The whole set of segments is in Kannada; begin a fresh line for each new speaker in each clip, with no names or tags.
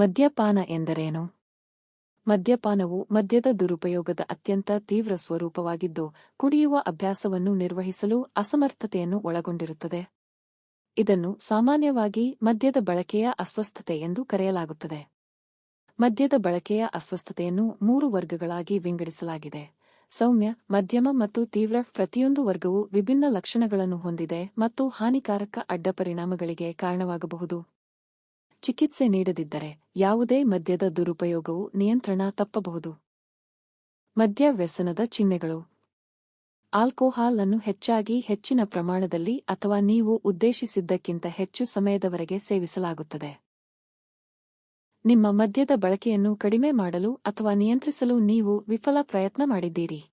ಮದ್ಯಪಾನ ಎಂದರೇನು? ಮದ್ಯಪಾನವು ಮದ್ಯದ ದುರುಪಯೋಗದ ಅತ್ಯಂತ ತೀವ್ರ ಸ್ವರೂಪವಾಗಿದ್ದು, ಕುಡಿಯುವ ಅಭ್ಯಾಸವನ್ನು ನಿರ್ವಹಿಸಲು ಅಸಮರ್ಥತೆಯನ್ನು ಒಳಗೊಂಡಿರುತ್ತದೆ. ಇದನ್ನು ಸಾಮಾನ್ಯವಾಗಿ ಮದ್ಯದ ಬಳಕೆಯ ಅಸ್ವಸ್ಥತೆ ಎಂದು ಕರೆಯಲಾಗುತ್ತದೆ. ಮದ್ಯದ ಬಳಕೆಯ ಅಸ್ವಸ್ಥತೆಯನ್ನು ಮೂರು ವರ್ಗಗಳಾಗಿ ವಿಂಗಡಿಸಲಾಗಿದೆ. ಸೌಮ್ಯ, ಮಧ್ಯಮ ಮತ್ತು ತೀವ್ರ ಪ್ರತಿಯೊಂದು ವರ್ಗವು ವಿಭಿನ್ನ ಲಕ್ಷಣಗಳನ್ನು ಹೊಂದಿದೆ ಮತ್ತು ಹಾನಿಕಾರಕ ಅಡ್ಡಪರಿಣಾಮಗಳಿಗೆ ಕಾರಣವಾಗಬಹುದು. ಚಿಕಿತ್ಸೆ ನೀಡದಿದ್ದರೆ ಯಾವುದೇ ಮದ್ಯದ ದುರುಪಯೋಗವು ನಿಯಂತ್ರಣ ತಪ್ಪಬಹುದು. ಮದ್ಯ ವ್ಯಸನದ ಚಿಹ್ನೆಗಳು. ಆಲ್ಕೋಹಾಲ್ ಅನ್ನು ಹೆಚ್ಚಾಗಿ ಹೆಚ್ಚಿನ ಪ್ರಮಾಣದಲ್ಲಿ ಅಥವಾ ನೀವು ಉದ್ದೇಶಿಸಿದ್ದಕ್ಕಿಂತ ಹೆಚ್ಚು ಸಮಯದವರೆಗೆ ಸೇವಿಸಲಾಗುತ್ತದೆ. ನಿಮ್ಮ ಮದ್ಯದ ಬಳಕೆಯನ್ನು ಕಡಿಮೆ ಮಾಡಲು ಅಥವಾ ನಿಯಂತ್ರಿಸಲು ನೀವು ವಿಫಲ ಪ್ರಯತ್ನ ಮಾಡಿದ್ದೀರಿ.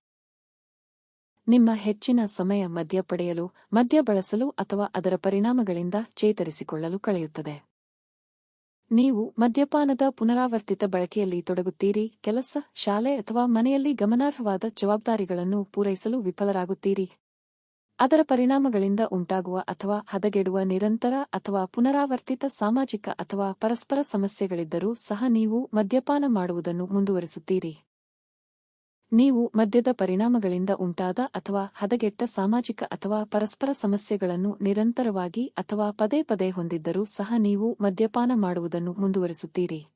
ನಿಮ್ಮ ಹೆಚ್ಚಿನ ಸಮಯ ಮದ್ಯ ಪಡೆಯಲು, ಮದ್ಯ ಬಳಸಲು ಅಥವಾ ಅದರ ಪರಿಣಾಮಗಳಿಂದ ಚೇತರಿಸಿಕೊಳ್ಳಲು ಕಳೆಯುತ್ತದೆ. ನೀವು ಮದ್ಯಪಾನದ ಪುನರಾವರ್ತಿತ ಬಳಕೆಯಲ್ಲಿ ತೊಡಗುತ್ತೀರಿ, ಕೆಲಸ, ಶಾಲೆ ಅಥವಾ ಮನೆಯಲ್ಲಿ ಗಮನಾರ್ಹವಾದ ಜವಾಬ್ದಾರಿಗಳನ್ನು ಪೂರೈಸಲು ವಿಫಲರಾಗುತ್ತೀರಿ. ಅದರ ಪರಿಣಾಮಗಳಿಂದ ಉಂಟಾಗುವ ಅಥವಾ ಹದಗೆಡುವ ನಿರಂತರ ಅಥವಾ ಪುನರಾವರ್ತಿತ ಸಾಮಾಜಿಕ ಅಥವಾ ಪರಸ್ಪರ ಸಮಸ್ಯೆಗಳಿದ್ದರೂ ಸಹ ನೀವು ಮದ್ಯಪಾನ ಮಾಡುವುದನ್ನು ಮುಂದುವರಿಸುತ್ತೀರಿ. ನೀವು ಮದ್ಯದ ಪರಿಣಾಮಗಳಿಂದ ಉಂಟಾದ ಅಥವಾ ಹದಗೆಟ್ಟ ಸಾಮಾಜಿಕ ಅಥವಾ ಪರಸ್ಪರ ಸಮಸ್ಯೆಗಳನ್ನು ನಿರಂತರವಾಗಿ ಅಥವಾ ಪದೇ ಪದೇ ಹೊಂದಿದ್ದರೂ ಸಹ ನೀವು ಮದ್ಯಪಾನ ಮಾಡುವುದನ್ನು ಮುಂದುವರಿಸುತ್ತೀರಿ.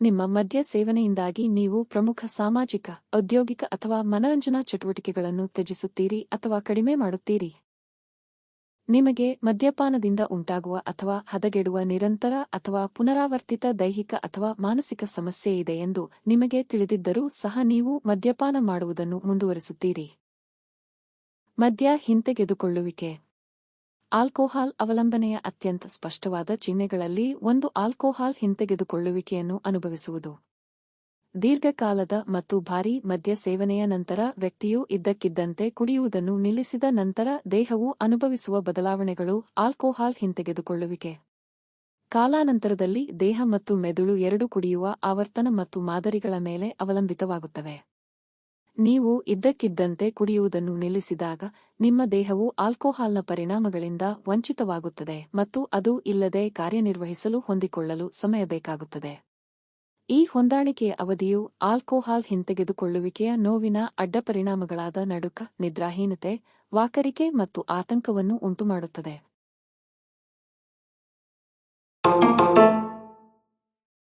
ನಿಮ್ಮ ಮದ್ಯ ಸೇವನೆಯಿಂದಾಗಿ ನೀವು ಪ್ರಮುಖ ಸಾಮಾಜಿಕ, ಔದ್ಯೋಗಿಕ ಅಥವಾ ಮನರಂಜನಾ ಚಟುವಟಿಕೆಗಳನ್ನು ತ್ಯಜಿಸುತ್ತೀರಿ ಅಥವಾ ಕಡಿಮೆ ಮಾಡುತ್ತೀರಿ. ನಿಮಗೆ ಮದ್ಯಪಾನದಿಂದ ಉಂಟಾಗುವ ಅಥವಾ ಹದಗೆಡುವ ನಿರಂತರ ಅಥವಾ ಪುನರಾವರ್ತಿತ ದೈಹಿಕ ಅಥವಾ ಮಾನಸಿಕ ಸಮಸ್ಯೆ ಇದೆ ಎಂದು ನಿಮಗೆ ತಿಳಿದಿದ್ದರೂ ಸಹ ನೀವು ಮದ್ಯಪಾನ ಮಾಡುವುದನ್ನು ಮುಂದುವರಿಸುತ್ತೀರಿ. ಮದ್ಯ ಹಿಂತೆಗೆದುಕೊಳ್ಳುವಿಕೆ. ಆಲ್ಕೋಹಾಲ್ ಅವಲಂಬನೆಯ ಅತ್ಯಂತ ಸ್ಪಷ್ಟವಾದ ಚಿಹ್ನೆಗಳಲ್ಲಿ ಒಂದು ಆಲ್ಕೋಹಾಲ್ ಹಿಂತೆಗೆದುಕೊಳ್ಳುವಿಕೆಯನ್ನು ಅನುಭವಿಸುವುದು. ದೀರ್ಘಕಾಲದ ಮತ್ತು ಭಾರೀ ಮದ್ಯ ಸೇವನೆಯ ನಂತರ ವ್ಯಕ್ತಿಯು ಇದ್ದಕ್ಕಿದ್ದಂತೆ ಕುಡಿಯುವುದನ್ನು ನಿಲ್ಲಿಸಿದ ನಂತರ ದೇಹವು ಅನುಭವಿಸುವ ಬದಲಾವಣೆಗಳು ಆಲ್ಕೋಹಾಲ್ ಹಿಂತೆಗೆದುಕೊಳ್ಳುವಿಕೆ. ಕಾಲಾನಂತರದಲ್ಲಿ ದೇಹ ಮತ್ತು ಮೆದುಳು ಎರಡು ಕುಡಿಯುವ ಆವರ್ತನ ಮತ್ತು ಮಾದರಿಗಳ ಮೇಲೆ ಅವಲಂಬಿತವಾಗುತ್ತವೆ. ನೀವು ಇದ್ದಕ್ಕಿದ್ದಂತೆ ಕುಡಿಯುವುದನ್ನು ನಿಲ್ಲಿಸಿದಾಗ ನಿಮ್ಮ ದೇಹವು ಆಲ್ಕೋಹಾಲ್ನ ಪರಿಣಾಮಗಳಿಂದ ವಂಚಿತವಾಗುತ್ತದೆ ಮತ್ತು ಅದು ಇಲ್ಲದೆ ಕಾರ್ಯನಿರ್ವಹಿಸಲು ಹೊಂದಿಕೊಳ್ಳಲು ಸಮಯ ಬೇಕಾಗುತ್ತದೆ ಈ ಹೊಂದಾಣಿಕೆಯ ಅವಧಿಯು ಆಲ್ಕೋಹಾಲ್ ಹಿಂತೆಗೆದುಕೊಳ್ಳುವಿಕೆಯ ನೋವಿನ ಅಡ್ಡಪರಿಣಾಮಗಳಾದ ನಡುಕ ನಿದ್ರಾಹೀನತೆ ವಾಕರಿಕೆ ಮತ್ತು ಆತಂಕವನ್ನು ಉಂಟುಮಾಡುತ್ತದೆ.